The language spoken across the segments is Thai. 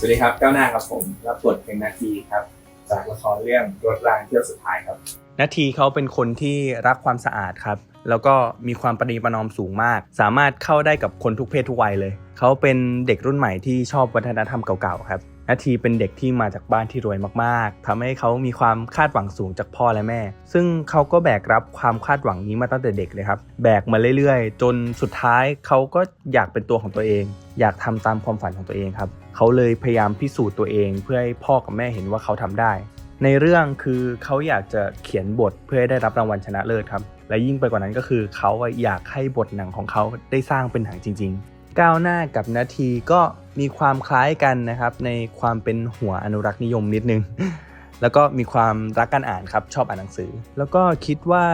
สวัสดีครับก้าวหน้าครับผมรับบทเป็นนาทีครับ จากละครเรื่องรถรางเที่ยวสุดท้ายครับ นาทีเขาเป็นคนที่รักความสะอาดครับ แล้วก็มีความประนีประนอมสูงมาก สามารถเข้าได้กับคนทุกเพศทุกวัยเลย เขาเป็นเด็กรุ่นใหม่ที่ชอบวัฒนธรรมเก่าๆครับนาทีเป็นเด็กที่มาจากบ้านที่รวยมากๆทำให้เขามีความคาดหวังสูงจากพ่อและแม่ ซึ่งเขาก็แบกรับความคาดหวังนี้มาตั้งแต่เด็กเลยครับ แบกมาเรื่อยๆ จนสุดท้ายเขาก็อยากเป็นตัวของตัวเอง อยากทำตามความฝันของตัวเองครับ เขาเลยพยายามพิสูจน์ตัวเอง เพื่อให้พ่อกับแม่เห็นว่าเขาทำได้ ในเรื่องคือเขาอยากจะเขียนบทเพื่อให้ได้รับรางวัลชนะเลิศครับ และยิ่งไปกว่านั้นก็คือเขาอยากให้บทหนังของเขาได้สร้างเป็นหนังจริง ๆ ก้าวหน้ากับนาทีก็มีความคล้ายกันนะครับในความเป็นหัวอนุรักษ์นิยมนิดนึง แล้วก็มีความรักการอ่านครับชอบอ่านหนังสือ แล้วก็คิดว่า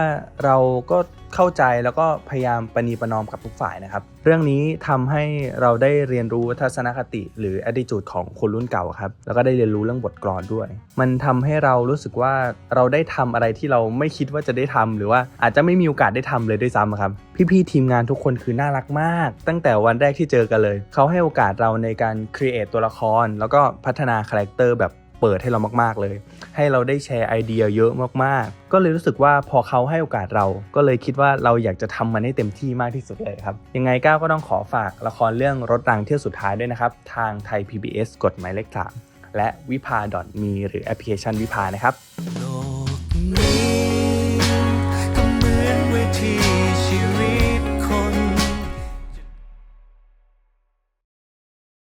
เราก็เข้าใจแล้วก็พยายามประนีประนอมกับทุกฝ่ายนะครับ เรื่องนี้ทำให้เราได้เรียนรู้ทัศนคติ หรือ attitude ของคนรุ่นเก่าครับแล้วก็ได้เรียนรู้เรื่องบทกลอนด้วย มันทำให้เรารู้สึกว่าเราได้ทำอะไรที่เราไม่คิดว่าจะได้ทำหรือว่าอาจจะไม่มีโอกาสได้ทำเลยด้วยซ้ำครับพี่ๆทีมงานทุกคนคือน่ารักมาก ตั้งแต่วันแรกที่เจอกันเลย เขาให้โอกาสเราในการ create ตัวละคร แล้วก็พัฒนาคาแรคเตอร์แบบ เปิดให้เรามากๆเลย ให้เราได้แชร์ไอเดียเยอะมากๆ ก็เลยรู้สึกว่าพอเขาให้โอกาสเรา ก็เลยคิดว่าเราอยากจะทำมันให้เต็มที่มากที่สุดเลยครับ ยังไงก้าวก็ต้องขอฝากละครเรื่องรถรางเที่ยวสุดท้ายด้วยนะครับ ทางไทย PBS กฎหมายเลขสามและวิภา .me หรือแอปพลิเคชันวิภานะครับ